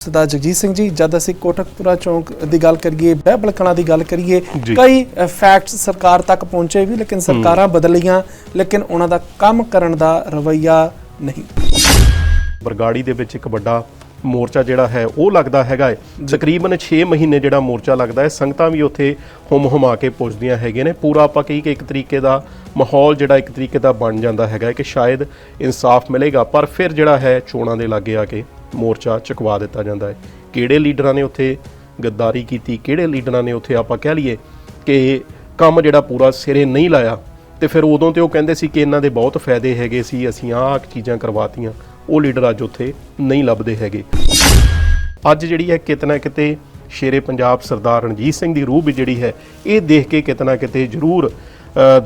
ਸਰਦਾਰ ਜਗਜੀਤ ਸਿੰਘ ਜੀ ਜਦ ਅਸੀਂ ਕੋਟਕਪੁਰਾ ਚੌਂਕ ਦੀ ਗੱਲ ਕਰੀਏ ਬਹਿਬਲ ਕਲਾਂ ਦੀ ਗੱਲ ਕਰੀਏ। ਕਈ ਫੈਕਟਸ ਸਰਕਾਰ ਤੱਕ ਪਹੁੰਚੇ ਵੀ ਲੇਕਿਨ ਸਰਕਾਰਾਂ ਬਦਲੀਆਂ ਲੇਕਿਨ ਉਹਨਾਂ ਦਾ ਕੰਮ ਕਰਨ ਦਾ ਰਵੱਈਆ ਨਹੀਂ। ਬਰਗਾੜੀ ਦੇ ਵਿੱਚ ਇੱਕ ਵੱਡਾ ਮੋਰਚਾ ਜਿਹੜਾ ਹੈ ਉਹ ਲੱਗਦਾ ਹੈਗਾ ਹੈ। ਤਕਰੀਬਨ 6 ਮਹੀਨੇ ਜਿਹੜਾ ਮੋਰਚਾ ਲੱਗਦਾ ਹੈ ਸੰਗਤਾਂ ਵੀ ਉੱਥੇ ਹੁਮ ਹੁਮਾ ਕੇ ਪੁੱਜਦੀਆਂ ਹੈਗੀਆਂ ਨੇ। ਪੂਰਾ ਆਪਾਂ ਕਹੀ ਕਿ ਇੱਕ ਤਰੀਕੇ ਦਾ ਮਾਹੌਲ ਜਿਹੜਾ ਇੱਕ ਤਰੀਕੇ ਦਾ ਬਣ ਜਾਂਦਾ ਹੈਗਾ ਕਿ ਸ਼ਾਇਦ ਇਨਸਾਫ ਮਿਲੇਗਾ ਪਰ ਫਿਰ ਜਿਹੜਾ ਹੈ ਚੋਣਾਂ ਦੇ ਲਾਗੇ ਆ ਕੇ ਮੋਰਚਾ ਚੁਕਵਾ ਦਿੱਤਾ ਜਾਂਦਾ ਹੈ। ਕਿਹੜੇ ਲੀਡਰਾਂ ਨੇ ਉੱਥੇ ਗੱਦਾਰੀ ਕੀਤੀ? ਕਿਹੜੇ ਲੀਡਰਾਂ ਨੇ ਉੱਥੇ ਆਪਾਂ ਕਹਿ ਲਈਏ ਕਿ ਕੰਮ ਜਿਹੜਾ ਪੂਰਾ ਸਿਰੇ ਨਹੀਂ ਲਾਇਆ? ਤੇ ਫਿਰ ਉਦੋਂ ਤੇ ਉਹ ਕਹਿੰਦੇ ਸੀ ਕਿ ਇਹਨਾਂ ਦੇ ਬਹੁਤ ਫਾਇਦੇ ਹੈਗੇ ਸੀ, ਅਸੀਂ ਆਹ ਚੀਜ਼ਾਂ ਕਰਵਾਤੀਆਂ। ਉਹ ਲੀਡਰ ਅੱਜ ਉੱਥੇ ਨਹੀਂ ਲੱਭਦੇ ਹੈਗੇ। ਅੱਜ ਜਿਹੜੀ ਹੈ ਕਿਤਨਾ ਕਿਤੇ ਸ਼ੇਰੇ ਪੰਜਾਬ ਸਰਦਾਰ ਰਣਜੀਤ ਸਿੰਘ ਦੀ ਰੂਹ ਵੀ ਜਿਹੜੀ ਹੈ, ਇਹ ਦੇਖ ਕੇ ਕਿਤਨਾ ਕਿਤੇ ਜ਼ਰੂਰ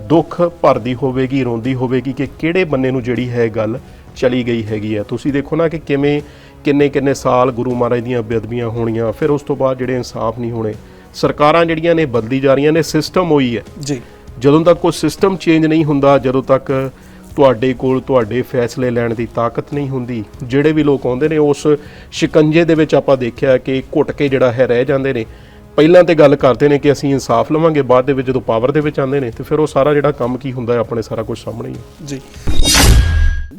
ਦੁੱਖ ਭਰਦੀ ਹੋਵੇਗੀ, ਰੋਂਦੀ ਹੋਵੇਗੀ ਕਿ ਕਿਹੜੇ ਬੰਨੇ ਨੂੰ ਜਿਹੜੀ ਹੈ ਗੱਲ ਚਲੀ ਗਈ ਹੈਗੀ ਹੈ। ਤੁਸੀਂ ਦੇਖੋ ਨਾ ਕਿ ਕਿਵੇਂ ਕਿੰਨੇ ਕਿੰਨੇ ਸਾਲ ਗੁਰੂ ਮਹਾਰਾਜ ਦੀਆਂ ਬੇਅਦਬੀਆਂ ਹੋਣੀਆਂ ਫਿਰ ਉਸ ਤੋਂ ਬਾਅਦ ਜਿਹੜੇ ਇਨਸਾਫ ਨਹੀਂ ਹੋਣੇ। ਸਰਕਾਰਾਂ ਜਿਹੜੀਆਂ ਨੇ ਬਦਲੀ ਜਾ ਰਹੀਆਂ ਨੇ ਸਿਸਟਮ ਹੋਈ ਹੈ। ਜੀ। ਜਦੋਂ ਤੱਕ ਕੋਈ ਸਿਸਟਮ ਚੇਂਜ ਨਹੀਂ ਹੁੰਦਾ ਜਦੋਂ ਤੱਕ ਤੁਹਾਡੇ ਕੋਲ ਤੁਹਾਡੇ ਫੈਸਲੇ ਲੈਣ ਦੀ ਤਾਕਤ ਨਹੀਂ ਹੁੰਦੀ ਜਿਹੜੇ ਵੀ ਲੋਕ ਆਉਂਦੇ ਨੇ ਉਸ ਸ਼ਿਕੰਜੇ ਦੇ ਵਿੱਚ ਆਪਾਂ ਦੇਖਿਆ ਕਿ ਘੁੱਟ ਕੇ ਜਿਹੜਾ ਹੈ ਰਹਿ ਜਾਂਦੇ ਨੇ। ਪਹਿਲਾਂ ਤੇ ਗੱਲ ਕਰਦੇ ਨੇ ਕਿ ਅਸੀਂ ਇਨਸਾਫ ਲਵਾਂਗੇ ਬਾਅਦ ਦੇ ਵਿੱਚ ਜਦੋਂ ਪਾਵਰ ਦੇ ਵਿੱਚ ਆਉਂਦੇ ਨੇ ਤੇ ਫਿਰ ਉਹ ਸਾਰਾ ਜਿਹੜਾ ਕੰਮ ਕੀ ਹੁੰਦਾ ਹੈ ਆਪਣੇ ਸਾਰਾ ਕੁਝ ਸਾਹਮਣੇ ਹੀ ਹੈ। ਜੀ।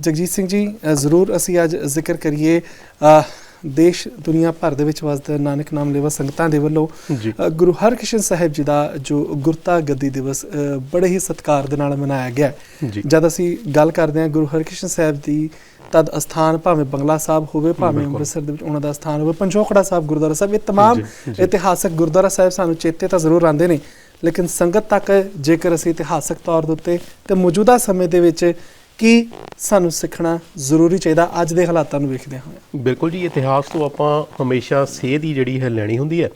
ਜਗਜੀਤ ਸਿੰਘ ਜੀ ਅ, ਜ਼ਰੂਰ ਅਸੀਂ ਅੱਜ ਜ਼ਿਕਰ ਕਰੀਏ ਅ, ਦੇਸ਼ ਦੁਨੀਆ ਭਰ ਦੇ ਵਿੱਚ ਵਸਦੇ ਨਾਨਕ ਨਾਮ ਲੈਵਾ ਸੰਗਤਾਂ ਦੇ ਵੱਲੋਂ ਜੀ ਅ, ਗੁਰੂ ਹਰਕ੍ਰਿਸ਼ਨ ਸਾਹਿਬ ਜੀ ਦਾ ਜੋ ਗੁਰਤਾ ਗੱਦੀ ਦਿਵਸ ਅ, ਬੜੇ ਹੀ ਸਤਿਕਾਰ ਦੇ ਨਾਲ ਮਨਾਇਆ ਗਿਆ ਹੈ। ਜੀ ਜਦ ਅਸੀਂ ਗੱਲ ਕਰਦੇ ਹਾਂ ਗੁਰੂ ਹਰਕ੍ਰਿਸ਼ਨ ਸਾਹਿਬ ਦੀ ਤਦ ਅਸਥਾਨ ਭਾਵੇਂ ਬੰਗਲਾ ਸਾਹਿਬ ਹੋਵੇ ਭਾਵੇਂ ਬਿਲਕੁਲ। ਅੰਮ੍ਰਿਤਸਰ ਦੇ ਵਿੱਚ ਉਹਨਾਂ ਦਾ ਅਸਥਾਨ ਹੋਵੇ ਪੰਜੋਖੜਾ ਸਾਹਿਬ ਗੁਰਦੁਆਰਾ ਸਾਹਿਬ ਇਹ तमाम ਜੀ, ਜੀ। ਇਤਿਹਾਸਕ ਗੁਰਦੁਆਰਾ ਸਾਹਿਬ ਸਾਨੂੰ ਚੇਤੇ ਤਾਂ ਜ਼ਰੂਰ ਆਉਂਦੇ ਨੇ ਲੇਕਿਨ ਸੰਗਤ ਤੱਕ ਜੇਕਰ ਅਸੀਂ ਇਤਿਹਾਸਕ ਤੌਰ ਦੇ ਉੱਤੇ ਤੇ ਮੌਜੂਦਾ ਸਮੇਂ ਦੇ ਵਿੱਚ ਕੀ ਸਾਨੂੰ ਸਿੱਖਣਾ ਜ਼ਰੂਰੀ ਚਾਹੀਦਾ? ਅੱਜ ਦੇ ਹਾਲਾਤਾਂ ਨੂੰ ਵੇਖਦੇ ਹੋਏ ਬਿਲਕੁਲ ਜੀ ਇਤਿਹਾਸ ਤੋਂ ਆਪਾਂ ਹਮੇਸ਼ਾ ਸੇਧ ਹੀ ਜਿਹੜੀ ਹੈ ਲੈਣੀ ਹੁੰਦੀ ਹੈ।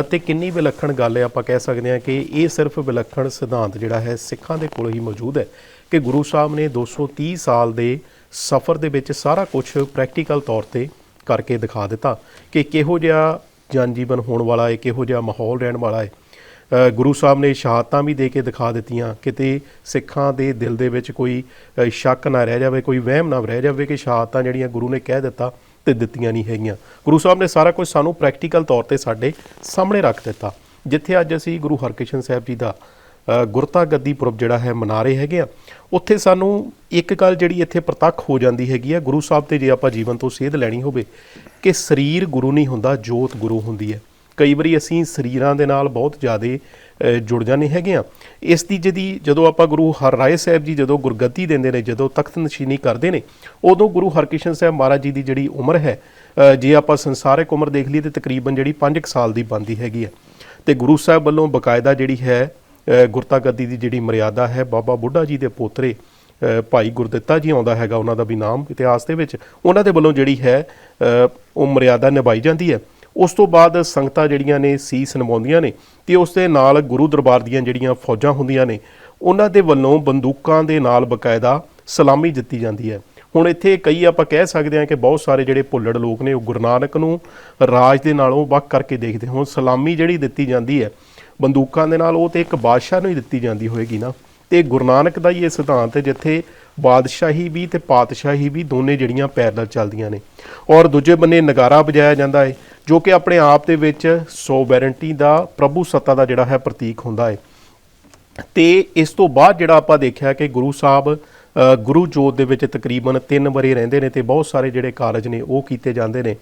ਅ, ਤੇ ਕਿੰਨੀ ਵਿਲੱਖਣ ਗੱਲ ਹੈ ਆਪਾਂ ਕਹਿ ਸਕਦੇ ਹਾਂ ਕਿ ਇਹ ਸਿਰਫ ਵਿਲੱਖਣ ਸਿਧਾਂਤ ਜਿਹੜਾ ਹੈ ਸਿੱਖਾਂ ਦੇ ਕੋਲ ਹੀ ਮੌਜੂਦ ਹੈ ਕਿ ਗੁਰੂ ਸਾਹਿਬ ਨੇ 230 ਸਾਲ ਦੇ ਸਫ਼ਰ ਦੇ ਵਿੱਚ ਸਾਰਾ ਕੁਝ ਪ੍ਰੈਕਟੀਕਲ ਤੌਰ ਤੇ ਕਰਕੇ ਦਿਖਾ ਦਿੱਤਾ ਕਿ ਕਿਹੋ ਜਿਹਾ ਜਨ ਜੀਵਨ ਹੋਣ ਵਾਲਾ ਹੈ ਕਿਹੋ ਜਿਹਾ ਮਾਹੌਲ ਰਹਿਣ ਵਾਲਾ ਹੈ। ਗੁਰੂ ਸਾਹਿਬ ਨੇ ਸ਼ਹਾਦਤਾਂ ਵੀ ਦੇ ਕੇ ਦਿਖਾ ਦਿੱਤੀਆਂ। ਕਿਤੇ ਸਿੱਖਾਂ ਦੇ ਦਿਲ ਦੇ ਵਿੱਚ ਕੋਈ ਸ਼ੱਕ ਨਾ ਰਹਿ ਜਾਵੇ, ਕੋਈ ਵਹਿਮ ਨਾ ਰਹਿ ਜਾਵੇ ਕਿ ਸ਼ਹਾਦਤਾਂ ਜਿਹੜੀਆਂ ਗੁਰੂ ਨੇ ਕਹਿ ਦਿੱਤਾ ਤੇ ਦਿੱਤੀਆਂ ਨਹੀਂ ਹੈਗੀਆਂ। ਗੁਰੂ ਸਾਹਿਬ ਨੇ ਸਾਰਾ ਕੁਝ ਸਾਨੂੰ ਪ੍ਰੈਕਟੀਕਲ ਤੌਰ ਤੇ ਸਾਡੇ ਸਾਹਮਣੇ ਰੱਖ ਦਿੱਤਾ। ਜਿੱਥੇ ਅੱਜ ਅਸੀਂ ਗੁਰੂ ਹਰਕ੍ਰਿਸ਼ਨ ਸਾਹਿਬ ਜੀ ਦਾ ਗੁਰਤਾ ਗੱਦੀ ਪੁਰਬ ਜਿਹੜਾ ਹੈ ਮਨਾ ਰਹੇ ਹੈਗੇ ਆ, ਉੱਥੇ ਸਾਨੂੰ ਇੱਕ ਗੱਲ ਜਿਹੜੀ ਇੱਥੇ ਪ੍ਰਤੱਖ ਹੋ ਜਾਂਦੀ ਹੈਗੀ ਆ, ਗੁਰੂ ਸਾਹਿਬ ਤੇ ਜੇ ਆਪਾਂ ਜੀਵਨ ਤੋਂ ਸੇਧ ਲੈਣੀ ਹੋਵੇ, ਕਿ ਸਰੀਰ ਗੁਰੂ ਨਹੀਂ ਹੁੰਦਾ, ਜੋਤ ਗੁਰੂ ਹੁੰਦੀ ਹੈ। ਕਈ ਵਾਰੀ ਅਸੀਂ ਸਰੀਰਾਂ ਦੇ ਨਾਲ ਬਹੁਤ ਜ਼ਿਆਦਾ ਜੁੜ ਜਾਂਦੇ ਹੈਗੇ ਆ ਇਸ ਦੀ ਜਿਹਦੀ ਜਦੋਂ ਆਪਾਂ ਗੁਰੂ ਹਰ ਰਾਏ ਸਾਹਿਬ ਜੀ ਜਦੋਂ ਗੁਰਗੱਦੀ ਦਿੰਦੇ ਨੇ, ਜਦੋਂ ਤਖਤ ਨਸ਼ੀਨੀ ਕਰਦੇ ਨੇ, ਉਦੋਂ ਗੁਰੂ ਹਰਕ੍ਰਿਸ਼ਨ ਸਾਹਿਬ ਮਹਾਰਾਜ ਜੀ ਦੀ ਜਿਹੜੀ ਉਮਰ ਹੈ ਜੇ ਆਪਾਂ ਸੰਸਾਰਿਕ ਉਮਰ ਦੇਖ ਲਈਏ ਤੇ ਤਕਰੀਬਨ ਜਿਹੜੀ 5 ਸਾਲ ਦੀ ਬਣਦੀ ਹੈਗੀ ਆ ਤੇ ਗੁਰੂ ਸਾਹਿਬ ਵੱਲੋਂ ਬਕਾਇਦਾ ਜਿਹੜੀ ਹੈ ਗੁਰਤਾ ਗੱਦੀ ਦੀ ਜਿਹੜੀ ਮਰਿਆਦਾ ਹੈ, ਬਾਬਾ ਬੁੱਢਾ ਜੀ ਦੇ ਪੋਤਰੇ ਭਾਈ ਗੁਰਦਿੱਤਾ ਜੀ ਆਉਂਦਾ ਹੈਗਾ, ਉਹਨਾਂ ਦਾ ਵੀ ਨਾਮ ਇਤਿਹਾਸ ਦੇ ਵਿੱਚ, ਉਹਨਾਂ ਦੇ ਵੱਲੋਂ ਜਿਹੜੀ ਹੈ ਉਹ ਮਰਿਆਦਾ ਨਿਭਾਈ ਜਾਂਦੀ ਹੈ। ਉਸ ਤੋਂ ਬਾਅਦ ਸੰਗਤਾਂ ਜਿਹੜੀਆਂ ਨੇ ਸੀਸ ਨਿਵਾਉਂਦੀਆਂ ਨੇ ਤੇ ਉਸ ਦੇ ਨਾਲ ਗੁਰੂ ਦਰਬਾਰ ਦੀਆਂ ਜਿਹੜੀਆਂ ਫੌਜਾਂ ਹੁੰਦੀਆਂ ਨੇ, ਉਹਨਾਂ ਦੇ ਵੱਲੋਂ ਬੰਦੂਕਾਂ ਦੇ ਨਾਲ ਬਕਾਇਦਾ ਸਲਾਮੀ ਦਿੱਤੀ ਜਾਂਦੀ ਹੈ। ਹੁਣ ਇੱਥੇ ਕਈ ਆਪਾਂ ਕਹਿ ਸਕਦੇ ਹਾਂ ਕਿ ਬਹੁਤ ਸਾਰੇ ਜਿਹੜੇ ਭੁੱਲੜ ਲੋਕ ਨੇ, ਉਹ ਗੁਰੂ ਨਾਨਕ ਨੂੰ ਰਾਜ ਦੇ ਨਾਲੋਂ ਵੱਖ ਕਰਕੇ ਦੇਖਦੇ ਹੁਣ। ਸਲਾਮੀ ਜਿਹੜੀ ਦਿੱਤੀ ਜਾਂਦੀ ਹੈ, ਬੰਦੂਕਾਂ ਦੇ ਨਾਲ ਉਹ ਤੇ ਇੱਕ ਬਾਦਸ਼ਾਹ ਨੂੰ ਹੀ ਦਿੱਤੀ ਜਾਂਦੀ ਹੋਏਗੀ ਨਾ। ਤੇ ਗੁਰੂ ਨਾਨਕ ਦਾ ਹੀ ਇਹ ਸਿਧਾਂਤ ਹੈ ਜਿੱਥੇ ਬਾਦਸ਼ਾਹੀ ਵੀ ਤੇ ਪਾਤਸ਼ਾਹੀ ਵੀ ਦੋਨੇ ਜਿਹੜੀਆਂ ਪੈਰਲਲ ਚੱਲਦੀਆਂ ਨੇ। ਔਰ ਦੂਜੇ ਬੰਨੇ ਨਗਾਰਾ ਵਜਾਇਆ ਜਾਂਦਾ ਹੈ, ਜੋ ਕਿ ਆਪਣੇ ਆਪ ਦੇ ਵਿੱਚ ਸੋਵੈਰਨਟੀ ਦਾ, ਪ੍ਰਭੂ ਸੱਤਾ ਦਾ ਜਿਹੜਾ ਹੈ ਪ੍ਰਤੀਕ ਹੁੰਦਾ ਹੈ। ਤੇ ਇਸ ਤੋਂ ਬਾਅਦ ਜਿਹੜਾ ਆਪਾਂ ਦੇਖਿਆ ਕਿ ਗੁਰੂ ਸਾਹਿਬ ਗੁਰੂ ਜੋਤ ਦੇ ਵਿੱਚ ਤਕਰੀਬਨ 3 ਵਰੇ ਰਹਿੰਦੇ ਨੇ ਤੇ ਬਹੁਤ ਸਾਰੇ ਜਿਹੜੇ ਕਾਰਜ ਨੇ ਉਹ ਕੀਤੇ ਜਾਂਦੇ ਨੇ।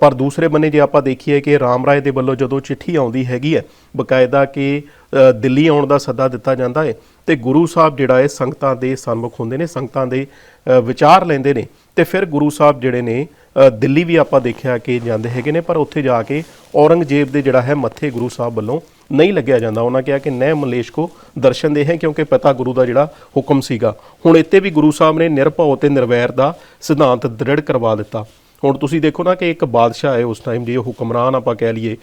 ਪਰ ਦੂਸਰੇ ਬੰਨੇ ਜੇ ਆਪਾਂ ਦੇਖੀਏ ਕਿ ਰਾਮ ਰਾਏ ਦੇ ਵੱਲੋਂ ਜਦੋਂ ਚਿੱਠੀ ਆਉਂਦੀ ਹੈਗੀ ਹੈ, ਬਕਾਇਦਾ ਕਿ ਦਿੱਲੀ ਆਉਣ ਦਾ ਸੱਦਾ ਦਿੱਤਾ ਜਾਂਦਾ ਹੈ ਤੇ ਗੁਰੂ ਸਾਹਿਬ ਜਿਹੜਾ ਹੈ ਸੰਗਤਾਂ ਦੇ ਸਨਮੁਖ ਹੁੰਦੇ ਨੇ, ਸੰਗਤਾਂ ਦੇ ਵਿਚਾਰ ਲੈਂਦੇ ਨੇ ਤੇ ਫਿਰ ਗੁਰੂ ਸਾਹਿਬ ਜਿਹੜੇ ਨੇ ਦਿੱਲੀ ਵੀ ਆਪਾਂ ਦੇਖਿਆ ਕਿ ਜਾਂਦੇ ਹੈਗੇ ਨੇ, ਪਰ ਉੱਥੇ ਜਾ ਕੇ ਔਰੰਗਜ਼ੇਬ ਦੇ ਜਿਹੜਾ ਹੈ ਮੱਥੇ ਗੁਰੂ ਸਾਹਿਬ ਵੱਲੋਂ ਨਹੀਂ ਲੱਗਿਆ ਜਾਂਦਾ। ਉਹਨਾਂ ਕਿਹਾ ਕਿ ਨਹਿ ਮਲੇਸ਼ ਕੋ ਦਰਸ਼ਨ ਦੇ ਹੈ, ਕਿਉਂਕਿ ਪਤਾ ਗੁਰੂ ਦਾ ਜਿਹੜਾ ਹੁਕਮ ਸੀਗਾ। ਹੁਣ ਇੱਥੇ ਵੀ ਗੁਰੂ ਸਾਹਿਬ ਨੇ ਨਿਰਭਉ ਤੇ ਨਿਰਵੈਰ ਦਾ ਸਿਧਾਂਤ ਦ੍ਰਿੜ ਕਰਵਾ ਦਿੱਤਾ। ਹੁਣ ਤੁਸੀਂ ਦੇਖੋ ਨਾ ਕਿ ਇੱਕ ਬਾਦਸ਼ਾਹ ਹੈ ਉਸ ਟਾਈਮ ਜੇ ਹੁਕਮਰਾਨ ਆਪਾਂ ਕਹਿ ਲਈਏ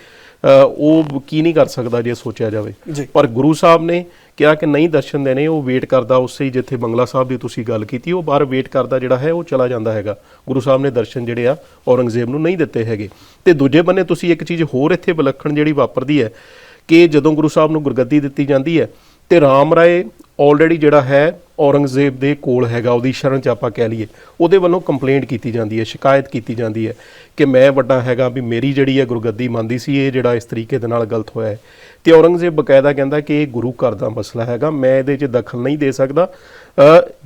ਉਹ ਕੀ ਨਹੀਂ ਕਰ ਸਕਦਾ ਜੇ ਸੋਚਿਆ ਜਾਵੇ। ਪਰ ਗੁਰੂ ਸਾਹਿਬ ਨੇ ਕਿਹਾ ਕਿ ਨਹੀਂ ਦਰਸ਼ਨ ਦੇਣੇ ਉਹ ਵੇਟ ਕਰਦਾ ਉਸੇ ਹੀ ਜਿੱਥੇ ਬੰਗਲਾ ਸਾਹਿਬ ਦੀ ਤੁਸੀਂ ਗੱਲ ਕੀਤੀ ਉਹ ਬਾਹਰ ਵੇਟ ਕਰਦਾ ਜਿਹੜਾ ਹੈ ਉਹ ਚਲਾ ਜਾਂਦਾ ਹੈਗਾ। ਗੁਰੂ ਸਾਹਿਬ ਨੇ ਦਰਸ਼ਨ ਜਿਹੜੇ ਆ ਔਰੰਗਜ਼ੇਬ ਨੂੰ ਨਹੀਂ ਦਿੱਤੇ ਹੈਗੇ। ਤੇ ਦੂਜੇ ਬੰਨੇ ਤੁਸੀਂ ਇੱਕ ਚੀਜ਼ ਹੋਰ ਇੱਥੇ ਵਿਲੱਖਣ ਜਿਹੜੀ ਵਾਪਰਦੀ ਹੈ ਕਿ ਜਦੋਂ ਗੁਰੂ ਸਾਹਿਬ ਨੂੰ ਗੁਰਗੱਦੀ ਦਿੱਤੀ ਜਾਂਦੀ ਹੈ ਤੇ ਰਾਮ ਰਾਏ ਆਲਰੇਡੀ ਜਿਹੜਾ ਹੈ ਔਰੰਗਜ਼ੇਬ ਦੇ ਕੋਲ ਹੈਗਾ, ਉਹਦੀ ਸ਼ਰਨ ਚ ਆਪਾਂ ਕਹਿ ਲਈਏ। ਉਹਦੇ ਵੱਲੋਂ ਕੰਪਲੇਂਟ ਕੀਤੀ ਜਾਂਦੀ ਹੈ, ਸ਼ਿਕਾਇਤ ਕੀਤੀ ਜਾਂਦੀ ਹੈ ਕਿ ਮੈਂ ਵੱਡਾ ਹੈਗਾ ਵੀ ਮੇਰੀ ਜਿਹੜੀ ਹੈ ਗੁਰਗੱਦੀ ਮੰਨਦੀ ਸੀ, ਇਹ ਜਿਹੜਾ ਇਸ ਤਰੀਕੇ ਦੇ ਨਾਲ ਗਲਤ ਹੋਇਆ ਹੈ। ਤੇ ਔਰੰਗਜ਼ੇਬ ਬਕਾਇਦਾ ਕਹਿੰਦਾ ਕਿ ਇਹ ਗੁਰੂ ਘਰ ਦਾ ਮਸਲਾ ਹੈਗਾ, ਮੈਂ ਇਹਦੇ 'ਚ ਦਖਲ ਨਹੀਂ ਦੇ ਸਕਦਾ।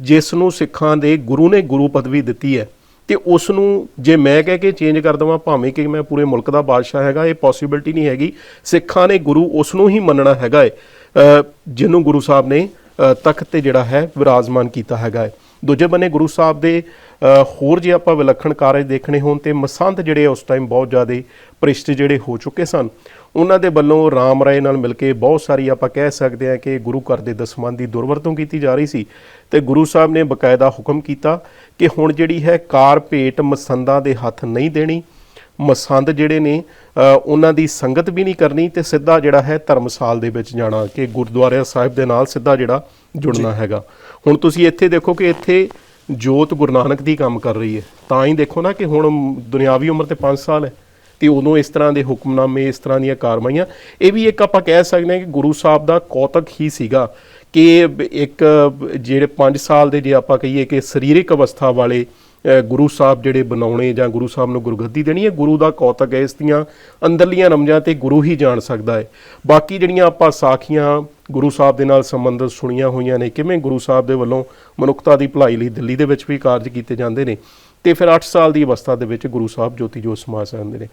ਜਿਸ ਨੂੰ ਸਿੱਖਾਂ ਦੇ ਗੁਰੂ ਨੇ ਗੁਰੂ ਪਦਵੀ ਦਿੱਤੀ ਹੈ, ਤੇ ਉਸ ਨੂੰ ਜੇ ਮੈਂ ਕਹਿ ਕੇ ਚੇਂਜ ਕਰ ਦਵਾਂ, ਭਾਵੇਂ ਕਿ ਮੈਂ ਪੂਰੇ ਮੁਲਕ ਦਾ ਬਾਦਸ਼ਾਹ ਹੈਗਾ, ਇਹ ਪੋਸਿਬਿਲਿਟੀ ਨਹੀਂ ਹੈਗੀ। ਸਿੱਖਾਂ ਨੇ ਗੁਰੂ ਉਸ ਨੂੰ ਹੀ ਮੰਨਣਾ ਹੈਗਾ ਹੈ। ਜਿਹਨੂੰ ਗੁਰੂ ਸਾਹਿਬ ਨੇ ਤਖਤ ਤੇ ਜਿਹੜਾ ਹੈ ਵਿਰਾਜਮਾਨ ਕੀਤਾ ਹੈਗਾ ਹੈ। ਦੂਜੇ ਬੰਨੇ ਗੁਰੂ ਸਾਹਿਬ ਦੇ ਹੋਰ ਜੇ ਆਪਾਂ ਵਿਲੱਖਣ ਕਾਰਜ ਦੇਖਣੇ ਹੋਣ ਤੇ ਮਸੰਦ ਜਿਹੜੇ ਉਸ ਟਾਈਮ ਬਹੁਤ ਜ਼ਿਆਦਾ ਭ੍ਰਿਸ਼ਟ ਜਿਹੜੇ ਹੋ ਚੁੱਕੇ ਸਨ। ਉਹਨਾਂ ਦੇ ਵੱਲੋਂ ਰਾਮ ਰਾਏ ਨਾਲ ਮਿਲ ਕੇ ਬਹੁਤ ਸਾਰੀ ਆਪਾਂ ਕਹਿ ਸਕਦੇ ਹਾਂ ਕਿ ਗੁਰੂ ਘਰ ਦੇ ਦਸਮਨ ਦੀ ਦੁਰਵਰਤੋਂ ਕੀਤੀ ਜਾ ਰਹੀ ਸੀ ਤੇ ਗੁਰੂ ਸਾਹਿਬ ਨੇ ਬਕਾਇਦਾ ਹੁਕਮ ਕੀਤਾ ਕਿ ਹੁਣ ਜਿਹੜੀ ਹੈ ਕਾਰ ਭੇਟ ਮਸੰਦਾਂ ਦੇ ਹੱਥ ਨਹੀਂ ਦੇਣੀ ਮਸੰਦ ਜਿਹੜੇ ਨੇ ਉਹਨਾਂ ਦੀ ਸੰਗਤ ਵੀ ਨਹੀਂ ਕਰਨੀ ਤੇ ਸਿੱਧਾ ਜਿਹੜਾ ਹੈ ਧਰਮਸਾਲ ਦੇ ਵਿੱਚ ਜਾਣਾ ਕਿ ਗੁਰਦੁਆਰਾ ਸਾਹਿਬ ਦੇ ਨਾਲ ਸਿੱਧਾ ਜਿਹੜਾ ਜੁੜਨਾ ਹੈਗਾ। ਹੁਣ ਤੁਸੀਂ ਇੱਥੇ ਦੇਖੋ ਕਿ ਇੱਥੇ ਜੋਤ ਗੁਰੂ ਨਾਨਕ ਦੀ ਕੰਮ ਕਰ ਰਹੀ ਹੈ। ਤਾਂ ਹੀ ਦੇਖੋ ਨਾ ਕਿ ਹੁਣ ਦੁਨਿਆਵੀ ਉਮਰ ਤੇ 5 ਸਾਲ ਹੈ ਤੇ ਉਦੋਂ ਇਸ ਤਰ੍ਹਾਂ ਦੇ ਹੁਕਮਨਾਮੇ ਇਸ ਤਰ੍ਹਾਂ ਦੀਆਂ ਕਾਰਵਾਈਆਂ। ਇਹ ਵੀ ਇੱਕ ਆਪਾਂ ਕਹਿ ਸਕਦੇ ਹਾਂ ਕਿ ਗੁਰੂ ਸਾਹਿਬ ਦਾ ਕੌਤਕ ਹੀ ਸੀਗਾ ਕਿ ਇੱਕ ਜਿਹੜੇ 5 ਸਾਲ ਦੇ ਜੇ ਆਪਾਂ ਕਹੀਏ ਕਿ ਸਰੀਰਕ ਅਵਸਥਾ ਵਾਲੇ ਗੁਰੂ ਸਾਹਿਬ ਜਿਹੜੇ ਬਣਾਉਣੇ ਜਾਂ ਗੁਰੂ ਸਾਹਿਬ ਨੂੰ ਗੁਰਗੱਦੀ ਦੇਣੀ ਹੈ, ਗੁਰੂ ਦਾ ਕੌਤਕ ਹੈ, ਇਸ ਦੀਆਂ ਅੰਦਰਲੀਆਂ ਰਮਜਾਂ ਤੇ ਗੁਰੂ ਹੀ ਜਾਣ ਸਕਦਾ ਹੈ। ਬਾਕੀ ਜਿਹੜੀਆਂ ਆਪਾਂ ਸਾਖੀਆਂ ਗੁਰੂ ਸਾਹਿਬ ਦੇ ਨਾਲ ਸੰਬੰਧਿਤ ਸੁਣੀਆਂ ਹੋਈਆਂ ਨੇ, ਕਿਵੇਂ ਗੁਰੂ ਸਾਹਿਬ ਦੇ ਵੱਲੋਂ ਮਨੁੱਖਤਾ ਦੀ ਭਲਾਈ ਲਈ ਦਿੱਲੀ ਦੇ ਵਿੱਚ ਵੀ ਕਾਰਜ ਕੀਤੇ ਜਾਂਦੇ ਨੇ ਤੇ ਫਿਰ 8 ਸਾਲ ਦੀ ਅਵਸਥਾ ਦੇ ਵਿੱਚ ਗੁਰੂ ਸਾਹਿਬ ਜੋਤੀ ਜੋਤ ਸਮਾ ਸਕਦੇ ਨੇ।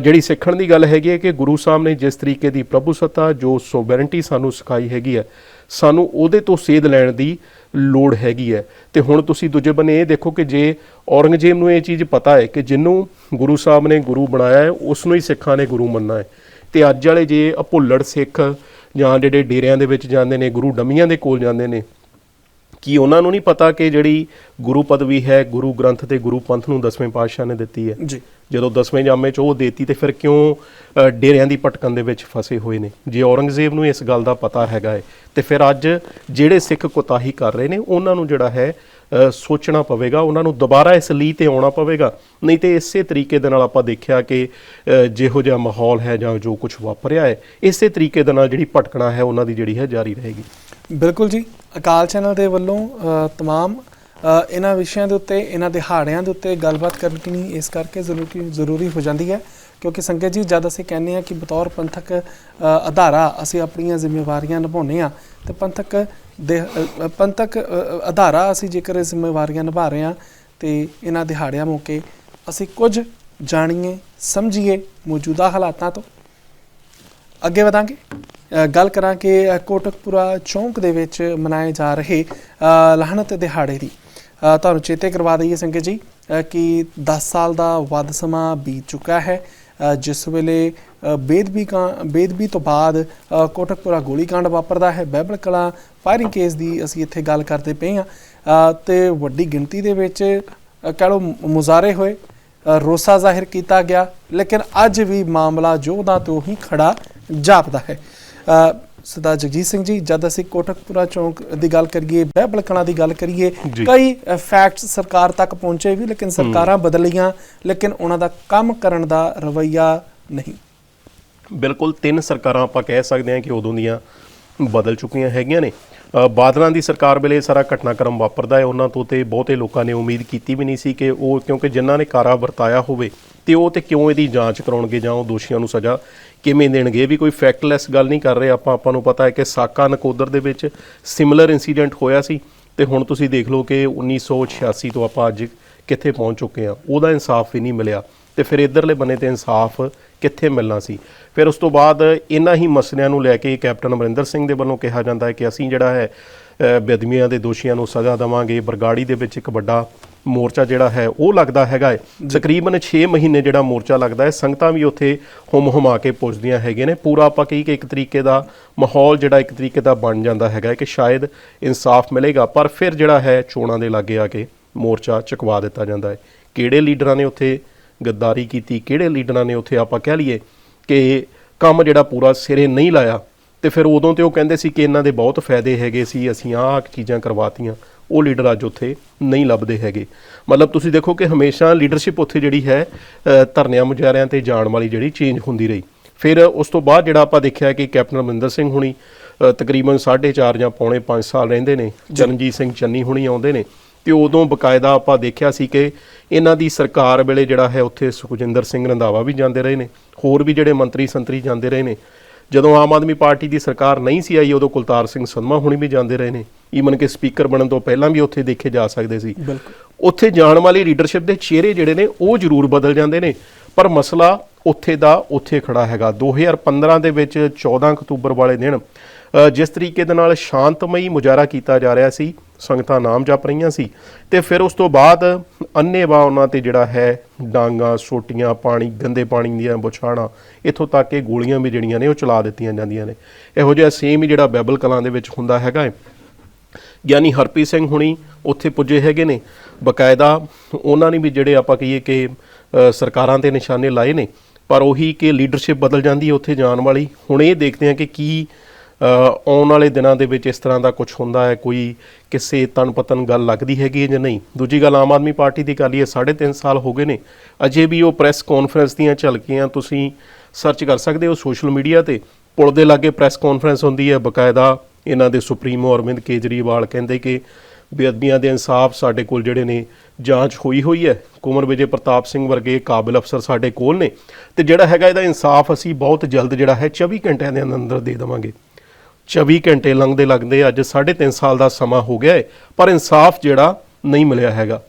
ਜਿਹੜੀ ਸਿੱਖਣ ਦੀ ਗੱਲ ਹੈਗੀ ਹੈ ਕਿ ਗੁਰੂ ਸਾਹਿਬ ਨੇ ਜਿਸ ਤਰੀਕੇ ਦੀ ਪ੍ਰਭੂ ਸੱਤਾ, ਜੋ ਸੋਵਰਨਟੀ ਸਾਨੂੰ ਸਿਖਾਈ ਹੈਗੀ ਹੈ, ਸਾਨੂੰ ਉਹਦੇ ਤੋਂ ਸੇਧ ਲੈਣ ਦੀ ਲੋੜ ਹੈਗੀ ਹੈ। ਤੇ ਹੁਣ ਤੁਸੀਂ ਦੂਜੇ ਬੰਨੇ ਇਹ ਦੇਖੋ ਕਿ ਜੇ ਔਰੰਗਜ਼ੇਬ ਨੂੰ ਇਹ ਚੀਜ਼ ਪਤਾ ਹੈ ਕਿ ਜਿਹਨੂੰ ਗੁਰੂ ਸਾਹਿਬ ਨੇ ਗੁਰੂ ਬਣਾਇਆ ਹੈ ਉਸ ਨੂੰ ਹੀ ਸਿੱਖਾਂ ਨੇ ਗੁਰੂ ਮੰਨਣਾ ਹੈ। ਤੇ ਅੱਜ ਵਾਲੇ ਜੇ ਅਭੁੱਲੜ ਸਿੱਖ ਜਾਂ ਜਿਹੜੇ ਡੇਰਿਆਂ ਦੇ ਵਿੱਚ ਜਾਂਦੇ ਨੇ, ਗੁਰੂ ਡੰਮੀਆਂ ਦੇ ਕੋਲ ਜਾਂਦੇ ਨੇ ਕੀ ਉਹਨਾਂ ਨੂੰ ਨਹੀਂ ਪਤਾ ਕਿ ਜਿਹੜੀ ਗੁਰੂ ਪਦਵੀ ਹੈ ਗੁਰੂ ਗ੍ਰੰਥ ਤੇ ਗੁਰੂ ਪੰਥ ਨੂੰ ਦਸਵੇਂ ਪਾਤਸ਼ਾਹ ਨੇ ਦਿੱਤੀ ਹੈ? ਜੀ। ਜਦੋਂ ਦਸਵੇਂ ਜਾਮੇ ਚ ਉਹ ਦੇਤੀ ਤੇ ਫਿਰ ਕਿਉਂ ਡੇਰਿਆਂ ਦੀ ਭਟਕਣ ਦੇ ਵਿੱਚ ਫਸੇ ਹੋਏ ਨੇ? ਜੇ ਔਰੰਗਜ਼ੇਬ ਨੂੰ ਇਸ ਗੱਲ ਦਾ ਪਤਾ ਹੈਗਾ ਹੈ ਤੇ ਫਿਰ ਅੱਜ ਜਿਹੜੇ ਸਿੱਖ ਕੋਤਾਹੀ ਕਰ ਰਹੇ ਨੇ ਉਹਨਾਂ ਨੂੰ ਜਿਹੜਾ ਹੈ ਸੋਚਣਾ ਪਵੇਗਾ ਉਹਨਾਂ ਨੂੰ ਦੁਬਾਰਾ ਇਸ ਲਈ ਤੇ ਆਉਣਾ ਪਵੇਗਾ। ਨਹੀਂ ਤੇ ਇਸੇ ਤਰੀਕੇ ਦੇ ਨਾਲ ਆਪਾਂ ਦੇਖਿਆ ਕਿ ਜਿਹੋ ਜਿਹਾ ਮਾਹੌਲ ਹੈ ਜਾਂ ਜੋ ਕੁਝ ਵਾਪਰਿਆ ਹੈ ਇਸੇ ਤਰੀਕੇ ਦੇ ਨਾਲ ਜਿਹੜੀ ਭਟਕਣਾ ਹੈ ਉਹਨਾਂ ਦੀ ਜਿਹੜੀ ਹੈ ਜਾਰੀ ਰਹੇਗੀ। ਬਿਲਕੁਲ ਜੀ। ਅਕਾਲ ਚੈਨਲ ਦੇ ਵੱਲੋਂ ਅ, ਤਮਾਮ ਇਹਨਾਂ ਵਿਸ਼ਿਆਂ ਦੇ ਉੱਤੇ ਇਹਨਾਂ ਦਿਹਾੜਿਆਂ ਦੇ ਉੱਤੇ ਗੱਲਬਾਤ ਕਰਨੀ ਇਸ ਕਰਕੇ ਜ਼ਰੂਰੀ ਜ਼ਰੂਰੀ ਹੋ ਜਾਂਦੀ ਹੈ। ਕਿਉਂਕਿ ਸੰਗਤ ਜੀ ਜਦ ਅਸੀਂ ਕਹਿੰਦੇ ਹਾਂ ਕਿ ਬਤੌਰ ਪੰਥਕ ਅਧਾਰਾ ਅਸੀਂ ਆਪਣੀਆਂ ਜ਼ਿੰਮੇਵਾਰੀਆਂ ਨਿਭਾਉਂਦੇ ਹਾਂ ਤੇ ਪੰਥਕ ਦੇ ਪੰਥਕ ਅ, ਅਧਾਰਾ ਅਸੀਂ ਜੇਕਰ ਜ਼ਿੰਮੇਵਾਰੀਆਂ ਨਿਭਾ ਰਹੇ ਹਾਂ ਤੇ ਇਹਨਾਂ ਦਿਹਾੜਿਆਂ ਮੌਕੇ ਅਸੀਂ ਕੁਝ ਜਾਣੀਏ ਸਮਝੀਏ ਮੌਜੂਦਾ ਹਾਲਾਤਾਂ ਤੋਂ। ਅੱਗੇ ਵਧਾਂਗੇ। ਗੱਲ ਕਰਾਂ ਕਿ ਕੋਟਕਪੁਰਾ ਚੌਂਕ ਦੇ ਵਿੱਚ ਮਨਾਏ ਜਾ ਰਹੇ ਅ, ਲਾਹਨਤ ਦਿਹਾੜੇ ਦੀ। ਤੁਹਾਨੂੰ ਚੇਤੇ ਕਰਵਾ ਦਈਏ ਸੰਗਤ ਜੀ ਕਿ 10 ਸਾਲ ਦਾ ਵੱਧ ਸਮਾਂ ਬੀਤ ਚੁੱਕਾ ਹੈ। ਜਿਸ ਵੇਲੇ ਬੇਦਬੀ ਕਾ ਬੇਦਬੀ ਤੋਂ ਬਾਅਦ ਕੋਟਕਪੁਰਾ ਗੋਲੀकांड ਵਾਪਰਦਾ ਹੈ। ਬਹਿਬਲ ਕਲਾਂ ਫਾਇਰਿੰਗ ਕੇਸ ਦੀ ਅਸੀਂ ਇੱਥੇ ਗੱਲ ਕਰਦੇ ਪਏ ਹਾਂ। ਅ, ਤੇ ਵੱਡੀ ਗਿਣਤੀ ਦੇ ਵਿੱਚ ਅ, ਕਹਿ ਲਓ ਮੁਜ਼ਾਰੇ ਹੋਏ ਰੋਸਾ ਜ਼ਾਹਿਰ ਕੀਤਾ ਗਿਆ। ਲੇਕਿਨ ਅੱਜ ਵੀ ਮਾਮਲਾ ਜੋਧਾਂ ਤੋਂ ਹੀ ਖੜਾ ਜਾਪਦਾ ਹੈ। ਸਰਦਾਰ ਜਗਜੀਤ ਸਿੰਘ ਜੀ ਜਦ ਅਸੀਂ ਕੋਟਕਪੁਰਾ ਚੌਂਕ ਦੀ ਗੱਲ ਕਰੀਏ ਬਹਿਬਲ ਕਲਾਂ ਦੀ ਗੱਲ ਕਰੀਏ। ਕਈ ਫੈਕਟਸ ਸਰਕਾਰ ਤੱਕ ਪਹੁੰਚੇ ਵੀ ਲੇਕਿਨ ਸਰਕਾਰਾਂ ਬਦਲੀਆਂ ਲੇਕਿਨ ਉਹਨਾਂ ਦਾ ਕੰਮ ਕਰਨ ਦਾ ਰਵੱਈਆ ਨਹੀਂ। ਬਿਲਕੁਲ ਤਿੰਨ ਸਰਕਾਰਾਂ ਆਪਾਂ ਕਹਿ ਸਕਦੇ ਹਾਂ ਕਿ ਉਦੋਂ ਦੀਆਂ ਬਦਲ ਚੁੱਕੀਆਂ ਹੈਗੀਆਂ ਨੇ। ਬਾਦਲਾਂ ਦੀ ਸਰਕਾਰ ਵੇਲੇ ਇਹ ਸਾਰਾ ਘਟਨਾਕ੍ਰਮ ਵਾਪਰਦਾ ਹੈ। ਉਹਨਾਂ ਤੋਂ ਤੇ ਬਹੁਤੇ ਲੋਕਾਂ ਨੇ ਉਮੀਦ ਕੀਤੀ ਵੀ ਨਹੀਂ ਸੀ ਕਿ ਉਹ, ਕਿਉਂਕਿ ਜਿਨ੍ਹਾਂ ਨੇ ਕਾਰਾ ਵਰਤਾਇਆ ਹੋਵੇ ਤੇ ਉਹ ਤੇ ਕਿਉਂ ਇਹਦੀ ਜਾਂਚ ਕਰਾਉਣਗੇ ਜਾਂ ਉਹ ਦੋਸ਼ੀਆਂ ਨੂੰ ਸਜ਼ਾ ਕਿਵੇਂ ਦੇਣਗੇ, ਇਹ ਵੀ ਕੋਈ ਫੈਕਟਲੈਸ ਗੱਲ ਨਹੀਂ ਕਰ ਰਹੇ। ਆਪਾਂ ਆਪਾਂ ਨੂੰ ਪਤਾ ਹੈ ਕਿ ਸਾਕਾ ਨਕੋਦਰ ਦੇ ਵਿੱਚ ਸਿਮਿਲਰ ਇਨਸੀਡੈਂਟ ਹੋਇਆ ਸੀ ਤੇ ਹੁਣ ਤੁਸੀਂ ਦੇਖ ਲਓ ਕਿ 1986 ਤੋਂ ਆਪਾਂ ਅੱਜ ਕਿੱਥੇ ਪਹੁੰਚ ਚੁੱਕੇ ਹਾਂ। ਉਹਦਾ ਇਨਸਾਫ ਵੀ ਨਹੀਂ ਮਿਲਿਆ। ਤੇ ਫਿਰ ਇਧਰਲੇ ਬੰਨੇ ਤੇ ਇਨਸਾਫ ਕਿੱਥੇ ਮਿਲਣਾ ਸੀ? ਫਿਰ ਉਸ ਤੋਂ ਬਾਅਦ ਇਹਨਾਂ ਹੀ ਮਸਲਿਆਂ ਨੂੰ ਲੈ ਕੇ ਕੈਪਟਨ ਅਮਰਿੰਦਰ ਸਿੰਘ ਦੇ ਵੱਲੋਂ ਕਿਹਾ ਜਾਂਦਾ ਹੈ ਕਿ ਅਸੀਂ ਜਿਹੜਾ ਹੈ ਅ, ਬੇਅਦਬੀਆਂ ਦੇ ਦੋਸ਼ੀਆਂ ਨੂੰ ਸਜ਼ਾ ਦੇਵਾਂਗੇ। ਬਰਗਾੜੀ ਦੇ ਵਿੱਚ ਇੱਕ ਵੱਡਾ ਮੋਰਚਾ ਜਿਹੜਾ ਹੈ ਉਹ ਲੱਗਦਾ ਹੈਗਾ ਹੈ। ਤਕਰੀਬਨ 6 ਮਹੀਨੇ ਜਿਹੜਾ ਮੋਰਚਾ ਲੱਗਦਾ ਹੈ ਸੰਗਤਾਂ ਵੀ ਉੱਥੇ ਹੁਮ ਹੁਮਾ ਕੇ ਪੁੱਜਦੀਆਂ ਹੈਗੇ ਨੇ। ਪੂਰਾ ਆਪਾਂ ਕਹੀ ਕਿ ਇੱਕ ਤਰੀਕੇ ਦਾ ਮਾਹੌਲ ਜਿਹੜਾ ਇੱਕ ਤਰੀਕੇ ਦਾ ਬਣ ਜਾਂਦਾ ਹੈਗਾ ਕਿ ਸ਼ਾਇਦ ਇਨਸਾਫ ਮਿਲੇਗਾ ਪਰ ਫਿਰ ਜਿਹੜਾ ਹੈ ਚੋਣਾਂ ਦੇ ਲਾਗੇ ਆ ਕੇ ਮੋਰਚਾ ਚੁਕਵਾ ਦਿੱਤਾ ਜਾਂਦਾ ਹੈ। ਕਿਹੜੇ ਲੀਡਰਾਂ ਨੇ ਉੱਥੇ ਗੱਦਾਰੀ ਕੀਤੀ ਕਿਹੜੇ ਲੀਡਰਾਂ ਨੇ ਉੱਥੇ ਆਪਾਂ ਕਹਿ ਲਈਏ ਕਿ ਕੰਮ ਜਿਹੜਾ ਪੂਰਾ ਸਿਰੇ ਨਹੀਂ ਲਾਇਆ। ਤੇ ਫਿਰ ਉਦੋਂ ਤੇ ਉਹ ਕਹਿੰਦੇ ਸੀ ਕਿ ਇਹਨਾਂ ਦੇ ਬਹੁਤ ਫਾਇਦੇ ਹੈਗੇ ਸੀ ਅਸੀਂ ਆਹ ਚੀਜ਼ਾਂ ਕਰਵਾਤੀਆਂ ਉਹ ਲੀਡਰ ਅੱਜ ਉੱਥੇ ਨਹੀਂ ਲੱਭਦੇ ਹੈਗੇ। ਮਤਲਬ ਤੁਸੀਂ ਦੇਖੋ ਕਿ ਹਮੇਸ਼ਾ ਲੀਡਰਸ਼ਿਪ ਉੱਥੇ ਜਿਹੜੀ ਹੈ ਧਰਨਿਆਂ ਮੁਜ਼ਾਹਰਿਆਂ ਤੇ ਜਾਣ ਵਾਲੀ ਜਿਹੜੀ ਚੇਂਜ ਹੁੰਦੀ ਰਹੀ। ਫਿਰ ਉਸ ਤੋਂ ਬਾਅਦ ਜਿਹੜਾ ਆਪਾਂ ਦੇਖਿਆ ਕਿ ਕੈਪਟਨ ਅਮਰਿੰਦਰ ਸਿੰਘ ਹੁਣੀ ਤਕਰੀਬਨ 4.5 ਜਾਂ ਪੌਣੇ 5 ਸਾਲ ਰਹਿੰਦੇ ਨੇ ਚਰਨਜੀਤ ਸਿੰਘ ਚੰਨੀ ਹੁਣੀ ਆਉਂਦੇ ਨੇ। ਤੇ ਉਦੋਂ ਬਕਾਇਦਾ ਆਪਾਂ ਦੇਖਿਆ ਸੀ ਕਿ ਇਹਨਾਂ ਦੀ ਸਰਕਾਰ ਵੇਲੇ ਜਿਹੜਾ ਹੈ ਉੱਥੇ ਸੁਖਜਿੰਦਰ ਸਿੰਘ ਰੰਧਾਵਾ ਵੀ ਜਾਂਦੇ ਰਹੇ ਨੇ ਹੋਰ ਵੀ ਜਿਹੜੇ ਮੰਤਰੀ ਸੰਤਰੀ ਜਾਂਦੇ ਰਹੇ ਨੇ। ਜਦੋਂ ਆਮ ਆਦਮੀ ਪਾਰਟੀ ਦੀ ਸਰਕਾਰ ਨਹੀਂ ਸੀ ਆਈ ਉਦੋਂ ਕੁਲਤਾਰ ਸਿੰਘ ਸੰਧਮਾ ਹੁਣੀ ਵੀ ਜਾਂਦੇ ਰਹੇ ਨੇ। ਈਵਨ ਕਿ ਸਪੀਕਰ ਬਣਨ ਤੋਂ ਪਹਿਲਾਂ ਵੀ ਉੱਥੇ ਦੇਖੇ ਜਾ ਸਕਦੇ ਸੀ। ਉੱਥੇ ਜਾਣ ਵਾਲੀ ਲੀਡਰਸ਼ਿਪ ਦੇ ਚਿਹਰੇ ਜਿਹੜੇ ਨੇ ਉਹ ਜ਼ਰੂਰ ਬਦਲ ਜਾਂਦੇ ਨੇ। ਪਰ ਮਸਲਾ ਉੱਥੇ ਦਾ ਉੱਥੇ ਖੜਾ ਹੈਗਾ। 2015 ਦੇ ਵਿੱਚ 14 ਅਕਤੂਬਰ ਵਾਲੇ ਦਿਨ ਜਿਸ ਤਰੀਕੇ ਦੇ ਨਾਲ ਸ਼ਾਂਤਮਈ ਮੁਜ਼ਾਹਰਾ ਕੀਤਾ ਜਾ ਰਿਹਾ ਸੀ ਸੰਗਤਾਂ ਨਾਮ ਜਪ ਰਹੀਆਂ ਸੀ ਤੇ ਫਿਰ ਉਸ ਤੋਂ ਬਾਅਦ ਅੰਨੇਵਾਹ ਉਹਨਾਂ ਤੇ ਜਿਹੜਾ ਹੈ ਡਾਂਗਾ, ਸੋਟੀਆਂ, ਪਾਣੀ, ਗੰਦੇ ਪਾਣੀ ਦੀਆਂ ਬੁਛਾਣਾ, ਇੱਥੋਂ ਤੱਕ ਕਿ ਗੋਲੀਆਂ ਵੀ ਜਿਹੜੀਆਂ ਨੇ ਉਹ ਚਲਾ ਦਿੱਤੀਆਂ ਜਾਂਦੀਆਂ ਨੇ। ਇਹੋ ਜਿਹਾ ਸੇਮ ਹੀ ਜਿਹੜਾ ਬੈਬਲ ਕਲਾਂ ਦੇ ਵਿੱਚ ਹੁੰਦਾ ਹੈਗਾ ਹੈ। ਗਿਆਨੀ ਹਰਪ੍ਰੀਤ ਸਿੰਘ ਹੁਣੀ ਉੱਥੇ ਪੁੱਜੇ ਹੈਗੇ ਨੇ। ਬਕਾਇਦਾ ਉਹਨਾਂ ਨੇ ਵੀ ਜਿਹੜੇ ਆਪਾਂ ਕਹੀਏ ਕਿ ਸਰਕਾਰਾਂ ਤੇ ਨਿਸ਼ਾਨੇ ਲਾਏ ਨੇ, ਪਰ ਉਹੀ ਕਿ ਲੀਡਰਸ਼ਿਪ ਬਦਲ ਜਾਂਦੀ ਹੈ ਉੱਥੇ ਜਾਣ ਵਾਲੀ। ਹੁਣ ਇਹ ਦੇਖਦੇ ਹਾਂ ਕਿ ਕੀ ਆਉਣ ਵਾਲੇ ਦਿਨਾਂ ਦੇ ਵਿੱਚ ਇਸ ਤਰ੍ਹਾਂ ਦਾ ਕੁਝ ਹੁੰਦਾ ਹੈ? ਕੋਈ ਕਿਸੇ ਤਨ ਪਤਨ ਗੱਲ ਲੱਗਦੀ ਹੈਗੀ ਹੈ ਜਾਂ ਨਹੀਂ? ਦੂਜੀ ਗੱਲ, ਆਮ ਆਦਮੀ ਪਾਰਟੀ ਦੀ ਗੱਲ ਇਹ 3.5 ਸਾਲ ਹੋ ਗਏ ਨੇ। ਅਜੇ ਵੀ ਉਹ ਪ੍ਰੈਸ ਕਾਨਫਰੰਸ ਦੀਆਂ ਝਲਕੀਆਂ ਤੁਸੀਂ ਸਰਚ ਕਰ ਸਕਦੇ ਹੋ ਸੋਸ਼ਲ ਮੀਡੀਆ ਤੇ। ਪੁਲ ਦੇ ਲਾਗੇ ਪ੍ਰੈਸ ਕਾਨਫਰੰਸ ਹੁੰਦੀ ਹੈ, ਬਕਾਇਦਾ ਇਹਨਾਂ ਦੇ ਸੁਪਰੀਮੋ ਅਰਵਿੰਦ ਕੇਜਰੀਵਾਲ ਕਹਿੰਦੇ ਕਿ ਬੇਅਦਬੀਆਂ ਦੇ ਇਨਸਾਫ ਸਾਡੇ ਕੋਲ ਜਿਹੜੇ ਨੇ, ਜਾਂਚ ਹੋਈ ਹੋਈ ਹੈ। ਕੁਮਰ ਵਿਜੇ ਪ੍ਰਤਾਪ ਸਿੰਘ ਵਰਗੇ ਕਾਬਿਲ ਅਫਸਰ ਸਾਡੇ ਕੋਲ ਨੇ। ਤੇ ਜਿਹੜਾ ਹੈਗਾ ਇਹਦਾ ਇਨਸਾਫ ਅਸੀਂ ਬਹੁਤ ਜਲਦ ਜਿਹੜਾ ਹੈ 24 ਘੰਟਿਆਂ ਦੇ ਅੰਦਰ ਦੇ ਦੇਵਾਂਗੇ। 24 ਘੰਟੇ ਲੰਘਦੇ ਲੰਘਦੇ ਅੱਜ 3.5 ਸਾਲ ਦਾ ਸਮਾਂ ਹੋ ਗਿਆ ਹੈ ਪਰ ਇਨਸਾਫ ਜਿਹੜਾ ਨਹੀਂ ਮਿਲਿਆ ਹੈਗਾ।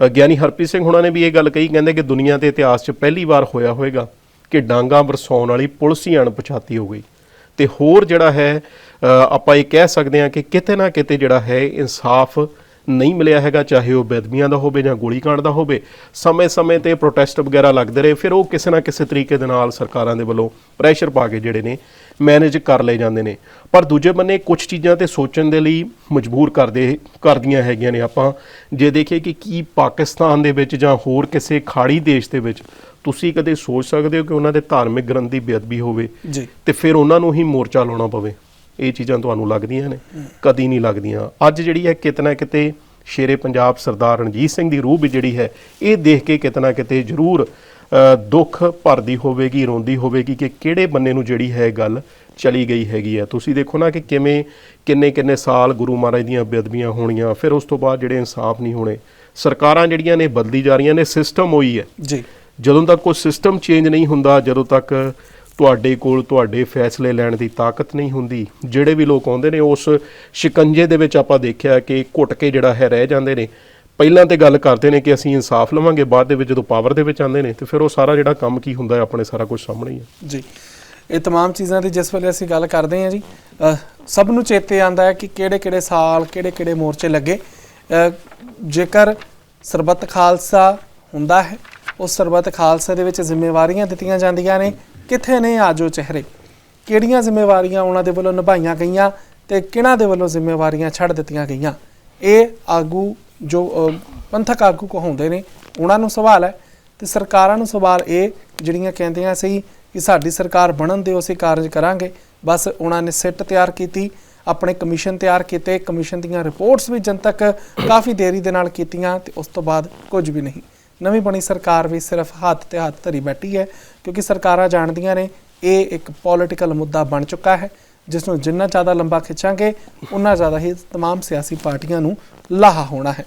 ਗਿਆਨੀ ਹਰਪ੍ਰੀਤ ਸਿੰਘ ਹੁਣਾਂ ਨੇ ਵੀ ਇਹ ਗੱਲ ਕਹੀ, ਕਹਿੰਦੇ ਕਿ ਦੁਨੀਆ ਦੇ ਇਤਿਹਾਸ 'ਚ ਪਹਿਲੀ ਵਾਰ ਹੋਇਆ ਹੋਵੇਗਾ ਕਿ ਡਾਂਗਾ ਵਰਸਾਉਣ ਵਾਲੀ ਪੁਲਿਸ ਹੀ ਅਣਪਛਾਤੀ ਹੋ ਗਈ। ਤੇ ਹੋਰ ਜਿਹੜਾ ਹੈ ਆਪਾਂ ਇਹ ਕਹਿ ਸਕਦੇ ਹਾਂ ਕਿ ਕਿਤੇ ਨਾ ਕਿਤੇ ਜਿਹੜਾ ਹੈ, ਇਨਸਾਫ ਨਹੀਂ ਮਿਲਿਆ ਹੈਗਾ, ਚਾਹੇ ਉਹ ਬੇਦਮੀਆਂ ਦਾ ਹੋਵੇ ਜਾਂ ਗੋਲੀकांड ਦਾ ਹੋਵੇ। ਸਮੇਂ-ਸਮੇਂ ਤੇ ਪ੍ਰੋਟੈਸਟ ਵਗੈਰਾ ਲੱਗਦੇ ਰਹੇ, ਫਿਰ ਉਹ ਕਿਸੇ ਨਾ ਕਿਸੇ ਤਰੀਕੇ ਦੇ ਨਾਲ ਸਰਕਾਰਾਂ ਦੇ ਵੱਲੋਂ ਪ੍ਰੈਸ਼ਰ ਪਾ ਕੇ ਜਿਹੜੇ ਨੇ ਮੈਨੇਜ ਕਰ ਲਏ ਜਾਂਦੇ ਨੇ। ਪਰ ਦੂਜੇ ਬੰਨੇ ਕੁਝ ਚੀਜ਼ਾਂ ਤੇ ਸੋਚਣ ਦੇ ਲਈ ਮਜਬੂਰ ਕਰਦੇ ਕਰਦੀਆਂ ਹੈਗੀਆਂ ਨੇ ਆਪਾਂ। ਜੇ ਦੇਖੀਏ ਕਿ ਕੀ ਪਾਕਿਸਤਾਨ ਦੇ ਵਿੱਚ ਜਾਂ ਹੋਰ ਕਿਸੇ ਖਾੜੀ ਦੇਸ਼ ਦੇ ਵਿੱਚ ਤੁਸੀਂ ਕਦੇ ਸੋਚ ਸਕਦੇ ਹੋ ਕਿ ਉਹਨਾਂ ਦੇ ਧਾਰਮਿਕ ਗ੍ਰੰਥ ਦੀ ਬੇਅਦਬੀ ਹੋਵੇ? ਤੇ ਫਿਰ ਉਹਨਾਂ ਨੂੰ ਹੀ ਮੋਰਚਾ ਲਾਉਣਾ ਪਵੇ। ਇਹ ਚੀਜ਼ਾਂ ਤੁਹਾਨੂੰ ਲੱਗਦੀਆਂ ਨੇ ਕਦੀ ਨਹੀਂ ਲੱਗਦੀਆਂ। ਅੱਜ ਜਿਹੜੀ ਹੈ ਕਿਤਨਾ ਕਿਤੇ ਸ਼ੇਰੇ ਪੰਜਾਬ ਸਰਦਾਰ ਰਣਜੀਤ ਸਿੰਘ ਦੀ ਰੂਹ ਵੀ ਜਿਹੜੀ ਹੈ ਇਹ ਦੇਖ ਕੇ ਕਿਤਨਾ ਕਿਤੇ ਜ਼ਰੂਰ ਦੁੱਖ ਭਰਦੀ ਹੋਵੇਗੀ ਰੋਂਦੀ ਹੋਵੇਗੀ ਕਿ ਕਿਹੜੇ ਬੰਨੇ ਨੂੰ ਜਿਹੜੀ ਹੈ ਗੱਲ ਚਲੀ ਗਈ ਹੈਗੀ ਹੈ। ਤੁਸੀਂ ਦੇਖੋ ਨਾ ਕਿ ਕਿਵੇਂ ਕਿੰਨੇ ਕਿੰਨੇ ਸਾਲ ਗੁਰੂ ਮਹਾਰਾਜ ਦੀਆਂ ਬੇਅਦਬੀਆਂ ਹੋਣੀਆਂ ਫਿਰ ਉਸ ਤੋਂ ਬਾਅਦ ਜਿਹੜੇ ਇਨਸਾਫ ਨਹੀਂ ਹੋਣੇ। ਸਰਕਾਰਾਂ ਜਿਹੜੀਆਂ ਨੇ ਬਦਲੀ ਜਾ ਰਹੀਆਂ ਨੇ ਸਿਸਟਮ ਹੋਈ ਹੈ। ਜੀ। ਜਦੋਂ ਤੱਕ ਕੋਈ ਸਿਸਟਮ ਚੇਂਜ ਨਹੀਂ ਹੁੰਦਾ ਜਦੋਂ ਤੱਕ ਤੁਹਾਡੇ ਕੋਲ ਤੁਹਾਡੇ ਫੈਸਲੇ ਲੈਣ ਦੀ ਤਾਕਤ ਨਹੀਂ ਹੁੰਦੀ ਜਿਹੜੇ ਵੀ ਲੋਕ ਆਉਂਦੇ ਨੇ ਉਸ ਸ਼ਿਕੰਜੇ ਦੇ ਵਿੱਚ ਆਪਾਂ ਦੇਖਿਆ ਕਿ ਘੁੱਟ ਕੇ ਜਿਹੜਾ ਹੈ ਰਹਿ ਜਾਂਦੇ ਨੇ। ਪਹਿਲਾਂ ਤੇ ਗੱਲ ਕਰਦੇ ਨੇ ਕਿ ਅਸੀਂ ਇਨਸਾਫ ਲਵਾਂਗੇ ਬਾਅਦ ਦੇ ਵਿੱਚ ਜਦੋਂ ਪਾਵਰ ਦੇ ਵਿੱਚ ਆਉਂਦੇ ਨੇ ਤੇ ਫਿਰ ਉਹ ਸਾਰਾ ਜਿਹੜਾ ਕੰਮ ਕੀ ਹੁੰਦਾ ਹੈ ਆਪਣੇ ਸਾਰਾ ਕੁਝ ਸਾਹਮਣੇ ਹੀ ਹੈ ਜੀ ਇਹ तमाम ਚੀਜ਼ਾਂ ਦੀ ਜਿਸ ਵੇਲੇ ਅਸੀਂ ਗੱਲ ਕਰਦੇ ਹਾਂ ਜੀ ਅਹ, ਸਭ ਨੂੰ ਚੇਤੇ ਆਂਦਾ ਹੈ ਕਿ ਕਿਹੜੇ-ਕਿਹੜੇ ਸਾਲ ਕਿਹੜੇ-ਕਿਹੜੇ ਮੋਰਚੇ ਲੱਗੇ ਅਹ, ਜੇਕਰ ਸਰਬੱਤ ਖਾਲਸਾ ਹੁੰਦਾ ਹੈ ਉਸ ਸਰਬੱਤ ਖਾਲਸਾ ਦੇ ਵਿੱਚ ਜ਼ਿੰਮੇਵਾਰੀਆਂ ਦਿੱਤੀਆਂ ਜਾਂਦੀਆਂ ਨੇ ਕਿੱਥੇ ਨੇ ਆਜੋ ਚਿਹਰੇ ਕਿਹੜੀਆਂ ਜ਼ਿੰਮੇਵਾਰੀਆਂ ਉਹਨਾਂ ਦੇ ਵੱਲੋਂ ਨਿਭਾਈਆਂ ਗਈਆਂ ਤੇ ਕਿਹਨਾਂ ਦੇ ਵੱਲੋਂ ਜ਼ਿੰਮੇਵਾਰੀਆਂ ਛੱਡ ਦਿੱਤੀਆਂ ਗਈਆਂ ਇਹ ਆਗੂ ਜੋ ਅਹ, ਪੰਥਕ ਆਗੂ ਕਹਾਉਂਦੇ ਨੇ ਉਹਨਾਂ ਨੂੰ ਸਵਾਲ ਹੈ ਤੇ ਸਰਕਾਰਾਂ ਨੂੰ ਸਵਾਲ ਇਹ ਜਿਹੜੀਆਂ ਕਹਿੰਦੀਆਂ ਸੀ ਕਿ ਸਾਡੀ ਸਰਕਾਰ ਬਣਨ ਦਿਓ ਅਸੀਂ ਕਾਰਜ ਕਰਾਂਗੇ ਬਸ ਉਹਨਾਂ ਨੇ ਸਿੱਟ ਤਿਆਰ ਕੀਤੀ ਆਪਣੇ ਕਮਿਸ਼ਨ ਤਿਆਰ ਕੀਤੇ ਕਮਿਸ਼ਨ ਦੀਆਂ ਰਿਪੋਰਟਸ ਵੀ ਜਨਤਕ ਕਾਫੀ ਦੇਰੀ ਦੇ ਨਾਲ ਕੀਤੀਆਂ ਤੇ ਉਸ ਤੋਂ ਬਾਅਦ ਕੁਝ ਵੀ ਨਹੀਂ ਨਵੀਂ ਬਣੀ ਸਰਕਾਰ ਵੀ ਸਿਰਫ ਹੱਥ ਤੇ ਹੱਥ ਧਰੀ ਬੈਠੀ ਹੈ ਕਿਉਂਕਿ ਸਰਕਾਰਾਂ ਜਾਣਦੀਆਂ ਨੇ ਇਹ ਇੱਕ ਪੋਲਿਟੀਕਲ ਮੁੱਦਾ ਬਣ ਚੁੱਕਾ ਹੈ ਜਿਸ ਨੂੰ ਜਿੰਨਾ ਜ਼ਿਆਦਾ ਲੰਬਾ ਖਿੱਚਾਂਗੇ ਉਨਾ ਜ਼ਿਆਦਾ ਹੀ तमाम ਸਿਆਸੀ ਪਾਰਟੀਆਂ ਨੂੰ ਲਾਹਾ ਹੋਣਾ ਹੈ